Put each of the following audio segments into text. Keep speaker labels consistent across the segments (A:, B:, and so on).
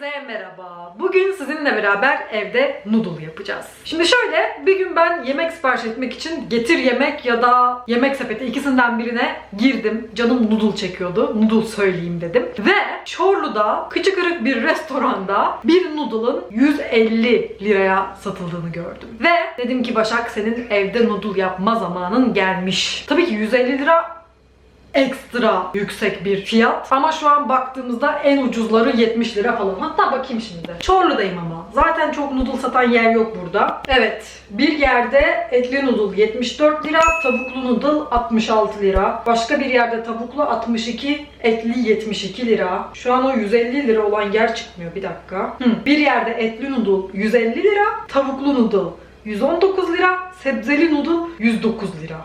A: Herkese merhaba. Bugün sizinle beraber evde noodle yapacağız. Şimdi şöyle bir gün ben yemek sipariş etmek için getir yemek ya da yemek sepeti ikisinden birine girdim. Canım noodle çekiyordu. Noodle söyleyeyim dedim. Ve Çorlu'da kıçı kırık bir restoranda bir noodle'ın 150 liraya satıldığını gördüm. Ve dedim ki Başak senin evde noodle yapma zamanın gelmiş. Tabii ki 150 lira ekstra yüksek bir fiyat. Ama şu an baktığımızda en ucuzları 70 lira falan. Hatta bakayım şimdi. Çorlu'dayım ama. Zaten çok noodle satan yer yok burada. Evet. Bir yerde etli noodle 74 lira, tavuklu noodle 66 lira. Başka bir yerde tavuklu 62, etli 72 lira. Şu an o 150 lira olan yer çıkmıyor. Bir dakika. Hı. Bir yerde etli noodle 150 lira, tavuklu noodle 119 lira, sebzeli noodle 109 lira.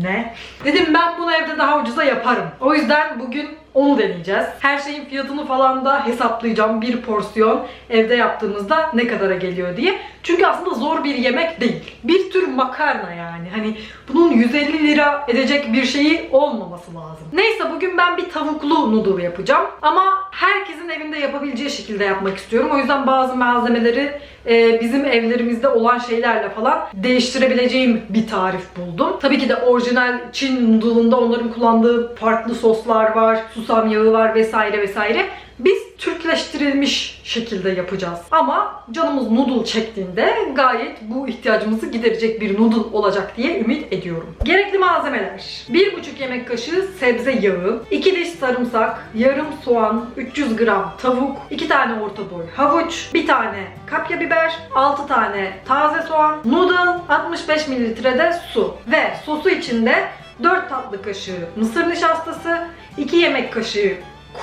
A: Ne? Dedim ben bunu evde daha ucuza yaparım. O yüzden bugün onu deneyeceğiz. Her şeyin fiyatını falan da hesaplayacağım. Bir porsiyon evde yaptığımızda ne kadara geliyor diye. Çünkü aslında zor bir yemek değil. Bir tür makarna yani. Hani bunun 150 lira edecek bir şeyi olmaması lazım. Neyse bugün ben bir tavuklu noodle yapacağım. Ama herkesin evinde yapabileceği şekilde yapmak istiyorum. O yüzden bazı malzemeleri e, bizim evlerimizde olan şeylerle falan değiştirebileceğim bir tarif buldum. Tabii ki de orijinal Çin noodle'ında onların kullandığı farklı soslar var, susam yağı var vesaire vesaire. Biz Türkleştirilmiş şekilde yapacağız. Ama canımız noodle çektiğinde gayet bu ihtiyacımızı giderecek bir noodle olacak diye ümit ediyorum. Gerekli malzemeler. 1,5 yemek kaşığı sebze yağı, 2 diş sarımsak, yarım soğan, 300 gram tavuk, 2 tane orta boy havuç, 1 tane kapya biber, 6 tane taze soğan, noodle, 65 mililitrede su ve sosu içinde 4 tatlı kaşığı mısır nişastası, 2 yemek kaşığı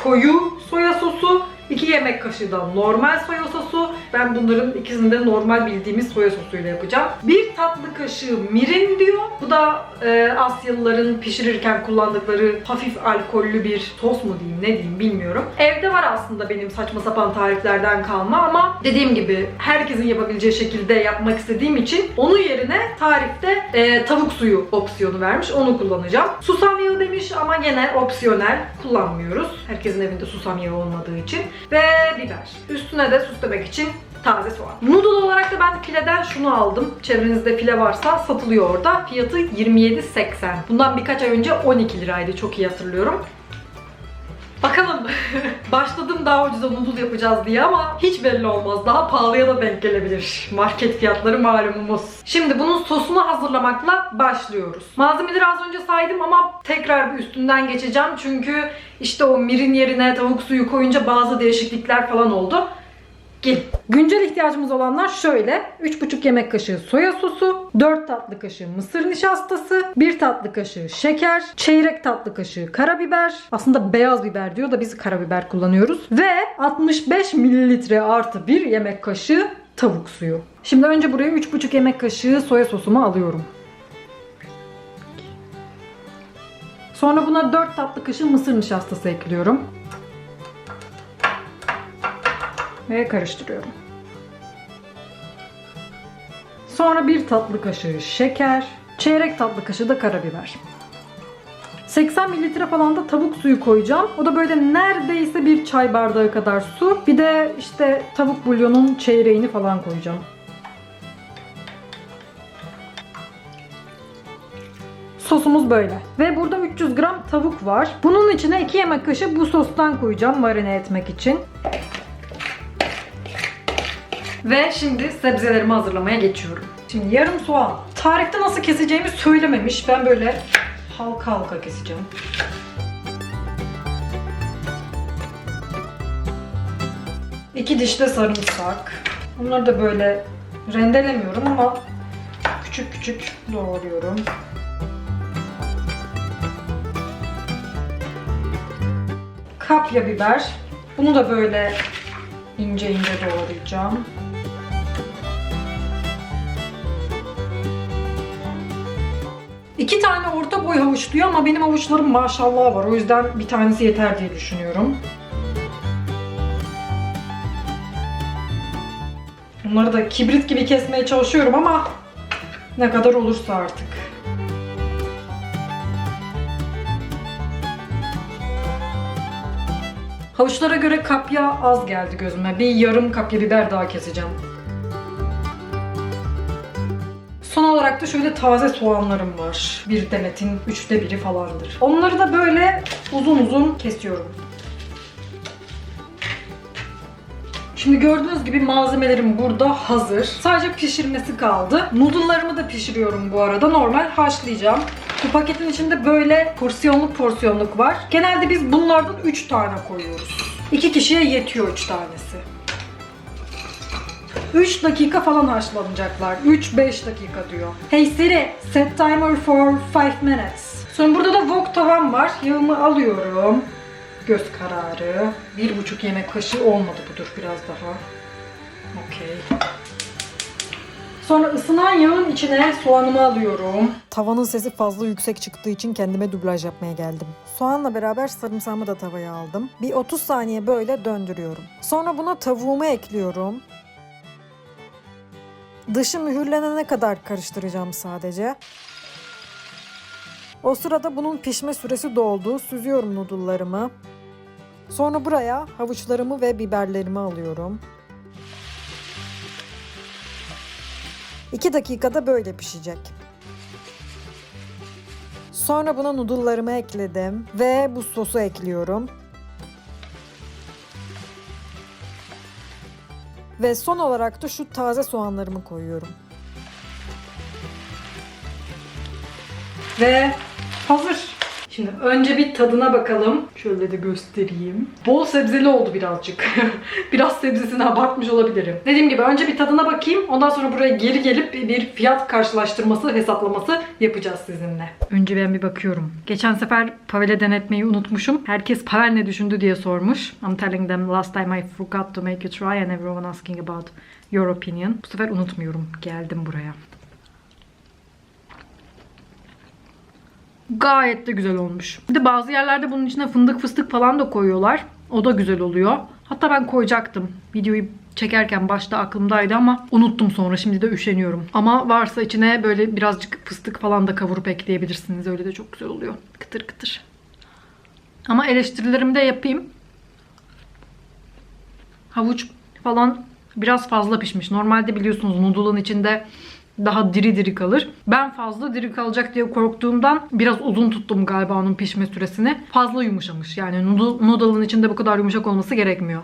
A: koyu soya sosu, 2 yemek kaşığı da normal soya sosu. Ben bunların ikisini de normal bildiğimiz soya sosuyla yapacağım. 1 tatlı kaşığı mirin diyor. Bu da e, Asyalıların pişirirken kullandıkları hafif alkollü bir sos mu diyeyim ne diyeyim bilmiyorum. Evde var aslında benim saçma sapan tariflerden kalma ama dediğim gibi herkesin yapabileceği şekilde yapmak istediğim için onun yerine tarifte e, tavuk suyu opsiyonu vermiş. Onu kullanacağım. Susam yağı demiş ama gene opsiyonel kullanmıyoruz. Herkesin evinde susam yağı olmadığı için. Ve biber. Üstüne de süslemek için taze soğan. Noodle olarak da ben fileden şunu aldım. Çevrenizde file varsa satılıyor orada. Fiyatı 27.80. Bundan birkaç ay önce 12 liraydı. Çok iyi hatırlıyorum. Bakalım. Başladım daha ucuza noodle yapacağız diye ama hiç belli olmaz. Daha pahalıya da denk gelebilir. Market fiyatları malumumuz. Şimdi bunun sosunu hazırlamakla başlıyoruz. Malzemeleri az önce saydım ama tekrar bir üstünden geçeceğim. Çünkü işte o mirin yerine tavuk suyu koyunca bazı değişiklikler falan oldu. Gelin. Güncel ihtiyacımız olanlar şöyle. 3,5 yemek kaşığı soya sosu, 4 tatlı kaşığı mısır nişastası, 1 tatlı kaşığı şeker, çeyrek tatlı kaşığı karabiber. Aslında beyaz biber diyor da biz karabiber kullanıyoruz. Ve 65 mililitre artı 1 yemek kaşığı tavuk suyu. Şimdi önce buraya 3,5 yemek kaşığı soya sosumu alıyorum. Sonra buna 4 tatlı kaşığı mısır nişastası ekliyorum. Ve karıştırıyorum. Sonra bir tatlı kaşığı şeker, çeyrek tatlı kaşığı da karabiber. 80 mililitre falan da tavuk suyu koyacağım. O da böyle neredeyse bir çay bardağı kadar su. Bir de işte tavuk bulyonun çeyreğini falan koyacağım. Sosumuz böyle. Ve burada 300 gram tavuk var. Bunun içine 2 yemek kaşığı bu sostan koyacağım marine etmek için. Ve şimdi sebzelerimi hazırlamaya geçiyorum. Şimdi yarım soğan. Tarifte nasıl keseceğimi söylememiş. Ben böyle halka halka keseceğim. İki diş de sarımsak. Bunları da böyle rendelemiyorum ama küçük küçük doğruyorum. Kapya biber. Bunu da böyle ince ince doğrayacağım. İki tane orta boy havuç diyor ama benim havuçlarım maşallah var. O yüzden bir tanesi yeter diye düşünüyorum. Bunları da kibrit gibi kesmeye çalışıyorum ama ne kadar olursa artık. Havuçlara göre kapya az geldi gözüme. Bir yarım kapya biber daha keseceğim. Olarak da şöyle taze soğanlarım var. Bir demetin üçte biri falandır. Onları da böyle uzun uzun kesiyorum. Şimdi gördüğünüz gibi malzemelerim burada hazır. Sadece pişirmesi kaldı. Noodle'larımı da pişiriyorum bu arada. Normal haşlayacağım. Bu paketin içinde böyle porsiyonluk porsiyonluk var. Genelde biz bunlardan 3 tane koyuyoruz. 2 kişiye yetiyor 3 tanesi. 3 dakika falan haşlanacaklar. 3-5 dakika diyor. Hey Siri, set timer for 5 minutes. Sonra burada da wok tavam var. Yağımı alıyorum. Göz kararı. Bir buçuk yemek kaşığı olmadı budur biraz daha. Okey. Sonra ısınan yağın içine soğanımı alıyorum.
B: Tavanın sesi fazla yüksek çıktığı için kendime dublaj yapmaya geldim. Soğanla beraber sarımsağımı da tavaya aldım. Bir 30 saniye böyle döndürüyorum. Sonra buna tavuğumu ekliyorum. Dışı mühürlenene kadar karıştıracağım sadece. O sırada bunun pişme süresi doldu. Süzüyorum noodle'larımı. Sonra buraya havuçlarımı ve biberlerimi alıyorum. 2 dakikada böyle pişecek. Sonra buna noodle'larımı ekledim ve bu sosu ekliyorum. Ve son olarak da şu taze soğanlarımı koyuyorum.
A: Ve hazır. Şimdi önce bir tadına bakalım. Şöyle de göstereyim. Bol sebzeli oldu birazcık. Biraz sebzesine abartmış olabilirim. Dediğim gibi önce bir tadına bakayım. Ondan sonra buraya geri gelip bir fiyat karşılaştırması, hesaplaması yapacağız sizinle. Önce ben bir bakıyorum. Geçen sefer Pavel'e denetmeyi unutmuşum. Herkes Pavel ne düşündü diye sormuş. I'm telling them last time I forgot to make you try and everyone asking about your opinion. Bu sefer unutmuyorum. Geldim buraya. Gayet de güzel olmuş. Bir de bazı yerlerde bunun içine fındık fıstık falan da koyuyorlar. O da güzel oluyor. Hatta ben koyacaktım. Videoyu çekerken başta aklımdaydı ama unuttum sonra. Şimdi de üşeniyorum. Ama varsa içine böyle birazcık fıstık falan da kavurup ekleyebilirsiniz. Öyle de çok güzel oluyor. Kıtır kıtır. Ama eleştirilerimi de yapayım. Havuç falan biraz fazla pişmiş. Normalde biliyorsunuz noodle'ın içinde daha diri diri kalır. Ben fazla diri kalacak diye korktuğumdan biraz uzun tuttum galiba onun pişme süresini. Fazla yumuşamış. Yani noodle, noodle'ın içinde bu kadar yumuşak olması gerekmiyor.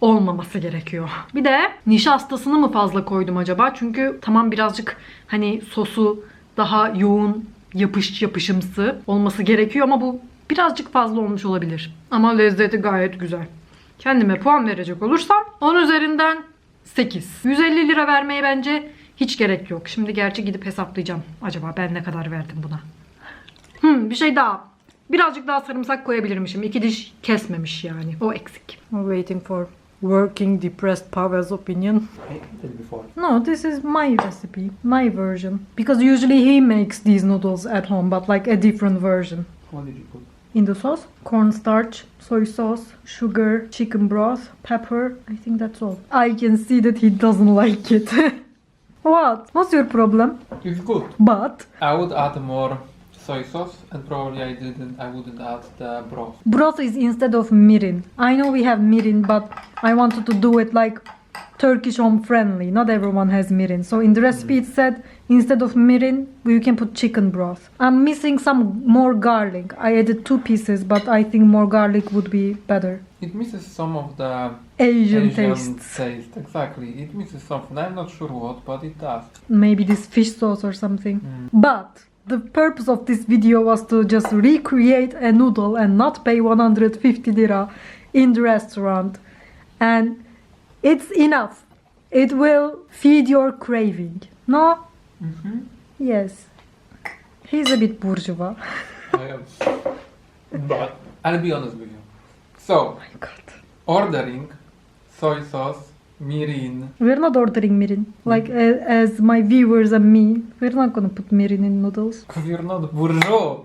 A: Olmaması gerekiyor. Bir de nişastasını mı fazla koydum acaba? Çünkü tamam birazcık hani sosu daha yoğun, yapış yapışımsı olması gerekiyor ama bu birazcık fazla olmuş olabilir. Ama lezzeti gayet güzel. Kendime puan verecek olursam 10 üzerinden 8. 150 lira vermeye bence hiç gerek yok. Şimdi gerçi gidip hesaplayacağım. Acaba ben ne kadar verdim buna? Hmm, bir şey daha. Birazcık daha sarımsak koyabilirmişim. İki diş kesmemiş yani. O eksik. We're waiting for working depressed Pavel's opinion.
C: I ate it before.
A: No, this is my recipe, my version. Because usually he makes these noodles at home, but like a different version.
C: What did you put?
A: In the sauce, cornstarch, soy sauce, sugar, chicken broth, pepper. I think that's all. I can see that he doesn't like it. what? What's your problem?
C: It's good.
A: But
C: I would add more soy sauce and probably I didn't I wouldn't add the broth.
A: broth is instead of mirin. I know we have mirin, but I wanted to do it like Turkish home friendly. Not everyone has mirin. So in the recipe it mm. said instead of mirin, you can put chicken broth. I'm missing some more garlic. I added two pieces, but I think more garlic would be better.
C: It misses some of the
A: Asian,
C: Asian
A: tastes.
C: taste. Exactly. It misses something. I'm not sure what, but it does.
A: Maybe this fish sauce or something. Mm. But the purpose of this video was to just recreate a noodle and not pay 150 lira in the restaurant. And it's enough. It will feed your craving. No?
C: Mm-hmm.
A: Yes. He's a bit bourgeois.
C: I am. but I'll be honest with you. So
A: my god.
C: ordering soy sauce, mirin.
A: We're not ordering mirin. Like a- as my viewers and me, we're not gonna put mirin in noodles.
C: Because you're not bourgeois.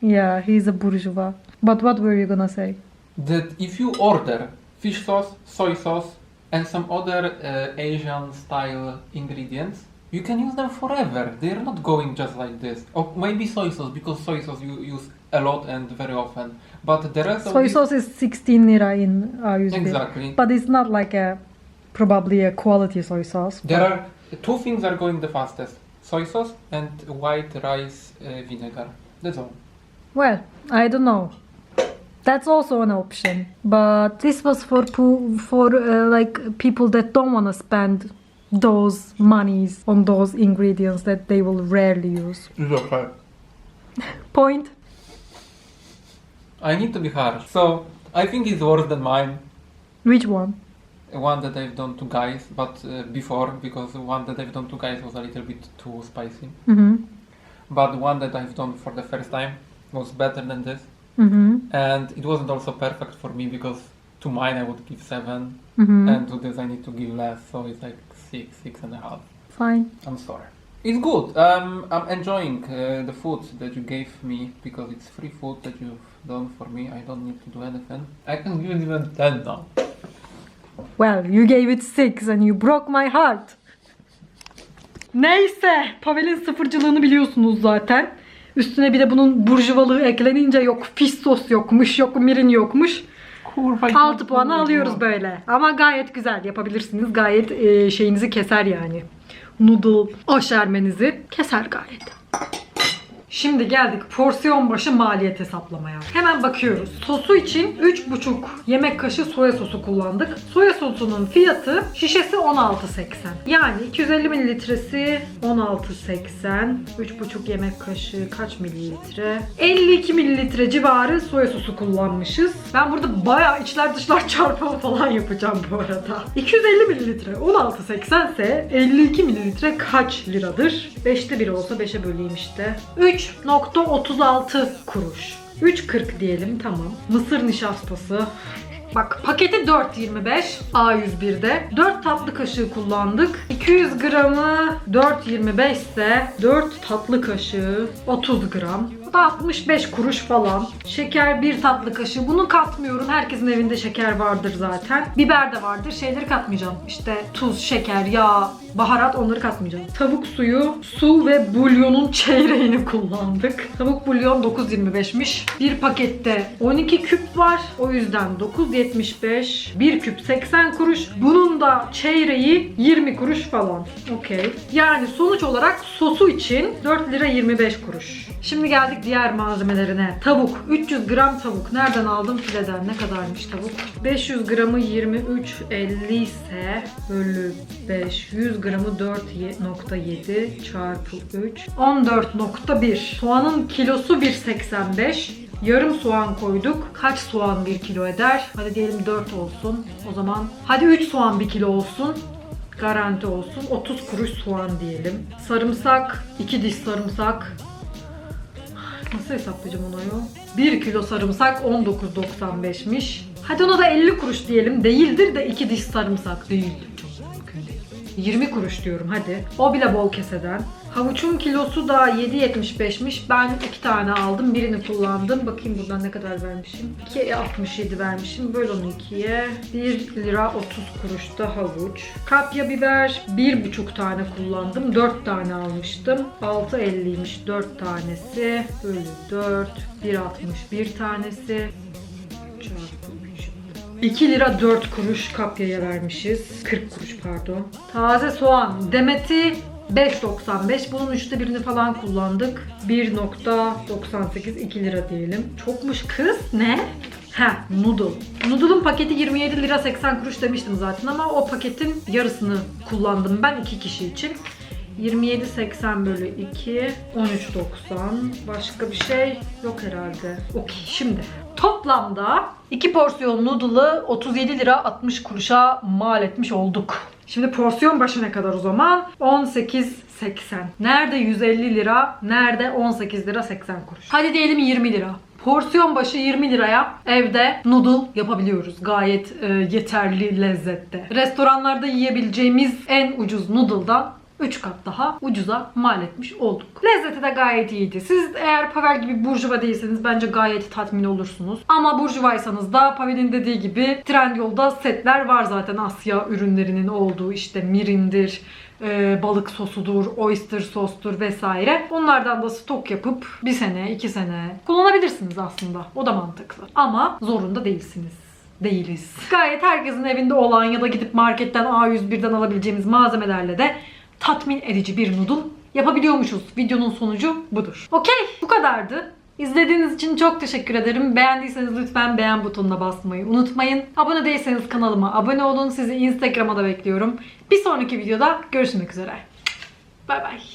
A: Yeah, he's a bourgeois. But what were you gonna say?
C: That if you order fish sauce, soy sauce, and some other uh, Asian style ingredients, you can use them forever. They're not going just like this. Or maybe soy sauce because soy sauce you use a lot and very often. But the rest of
A: Soy
C: these-
A: sauce is 16 lira in A101.
C: exactly.
A: But it's not like a probably a quality soy sauce.
C: There are two things are going the fastest: soy sauce and white rice uh, vinegar. That's all.
A: Well, I don't know. That's also an option, but this was for po- for uh, like people that don't want to spend those monies on those ingredients that they will rarely use.
C: It's okay.
A: Point.
C: I need to be harsh. So I think it's worse than mine.
A: Which one?
C: One that I've done to guys, but uh, before because the one that I've done to guys was a little bit too spicy.
A: Mm-hmm.
C: But the one that I've done for the first time was better than this,
A: Mm-hmm.
C: and it wasn't also perfect for me because to mine I would give 7
A: Mm-hmm.
C: and to this I need to give less, so it's like six, six and a half.
A: Fine.
C: I'm sorry. It's good. Um, I'm enjoying uh, the food that you gave me because it's free food that you've done for me. I don't need to do anything. I can give it even 10 now.
A: Well, you gave it six and you broke my heart. Neyse, Pavel'in sıfırcılığını biliyorsunuz zaten. Üstüne bir de bunun burjuvalığı eklenince yok fiş sos yokmuş, yok mirin yokmuş. 6 puanı alıyoruz böyle. Ama gayet güzel yapabilirsiniz. Gayet e, şeyinizi keser yani. Noodle aşermenizi keser gayet. Şimdi geldik porsiyon başı maliyet hesaplamaya. Hemen bakıyoruz. Sosu için 3,5 yemek kaşığı soya sosu kullandık. Soya sosunun fiyatı şişesi 16.80. Yani 250 mililitresi 16.80. 3,5 yemek kaşığı kaç mililitre? 52 mililitre civarı soya sosu kullanmışız. Ben burada bayağı içler dışlar çarpımı falan yapacağım bu arada. 250 mililitre 16.80 ise 52 mililitre kaç liradır? 5'te 1 olsa 5'e böleyim işte. 3.36 kuruş. 3.40 diyelim tamam. Mısır nişastası. Bak paketi 4.25 A101'de. 4 tatlı kaşığı kullandık. 200 gramı 4.25 ise 4 tatlı kaşığı 30 gram. Da 65 kuruş falan. Şeker 1 tatlı kaşığı. Bunu katmıyorum. Herkesin evinde şeker vardır zaten. Biber de vardır. Şeyleri katmayacağım. İşte tuz, şeker, yağ, baharat onları katmayacağım. Tavuk suyu, su ve bulyonun çeyreğini kullandık. Tavuk bulyon 9.25'miş. Bir pakette 12 küp var. O yüzden 9.75. Bir küp 80 kuruş. Bunun da çeyreği 20 kuruş falan. Okey. Yani sonuç olarak sosu için 4 lira 25 kuruş. Şimdi geldik diğer malzemelerine. Tavuk. 300 gram tavuk. Nereden aldım? Fileden. Ne kadarmış tavuk? 500 gramı 23.50 ise bölü 5. 100 gramı 4.7 çarpı 3. 14.1. Soğanın kilosu 1.85. Yarım soğan koyduk. Kaç soğan 1 kilo eder? Hadi diyelim 4 olsun. O zaman hadi 3 soğan 1 kilo olsun. Garanti olsun. 30 kuruş soğan diyelim. Sarımsak, 2 diş sarımsak. Nasıl hesaplayacağım onu ya? 1 kilo sarımsak 19.95'miş. Hadi ona da 50 kuruş diyelim. Değildir de 2 diş sarımsak. Değildir. Çok mümkün değil. 20 kuruş diyorum hadi. O bile bol keseden. Havuçun kilosu da 7.75'miş. Ben iki tane aldım. Birini kullandım. Bakayım buradan ne kadar vermişim. 2.67 vermişim. Böl onu ikiye. 1 lira 30 kuruş da havuç. Kapya biber 1,5 tane kullandım. 4 tane almıştım. 6.50'ymiş 4 tanesi. Bölü 4. 1.61 tanesi. Çarpı 3. 2 lira 4 kuruş kapyaya vermişiz. 40 kuruş pardon. Taze soğan. Demeti 5.95. Bunun üçte birini falan kullandık. 1.98 2 lira diyelim. Çokmuş kız. Ne? Ha, noodle. Noodle'ın paketi 27 lira 80 kuruş demiştim zaten ama o paketin yarısını kullandım ben iki kişi için. 27.80 bölü 2 13.90 başka bir şey yok herhalde. Okey şimdi toplamda 2 porsiyon noodle'ı 37 lira 60 kuruşa mal etmiş olduk. Şimdi porsiyon başı ne kadar o zaman? 18.80. Nerede 150 lira? Nerede 18 lira 80 kuruş? Hadi diyelim 20 lira. Porsiyon başı 20 liraya evde noodle yapabiliyoruz. Gayet e, yeterli lezzette. Restoranlarda yiyebileceğimiz en ucuz noodle'dan 3 kat daha ucuza mal etmiş olduk. Lezzeti de gayet iyiydi. Siz eğer Pavel gibi burjuva değilseniz bence gayet tatmin olursunuz. Ama burjuvaysanız da Pavel'in dediği gibi Trendyol'da setler var zaten Asya ürünlerinin olduğu işte mirindir, e, balık sosudur, oyster sostur vesaire. Onlardan da stok yapıp bir sene, iki sene kullanabilirsiniz aslında. O da mantıklı. Ama zorunda değilsiniz değiliz. Gayet herkesin evinde olan ya da gidip marketten A101'den alabileceğimiz malzemelerle de tatmin edici bir noodle yapabiliyormuşuz. Videonun sonucu budur. Okey bu kadardı. İzlediğiniz için çok teşekkür ederim. Beğendiyseniz lütfen beğen butonuna basmayı unutmayın. Abone değilseniz kanalıma abone olun. Sizi Instagram'a da bekliyorum. Bir sonraki videoda görüşmek üzere. Bay bay.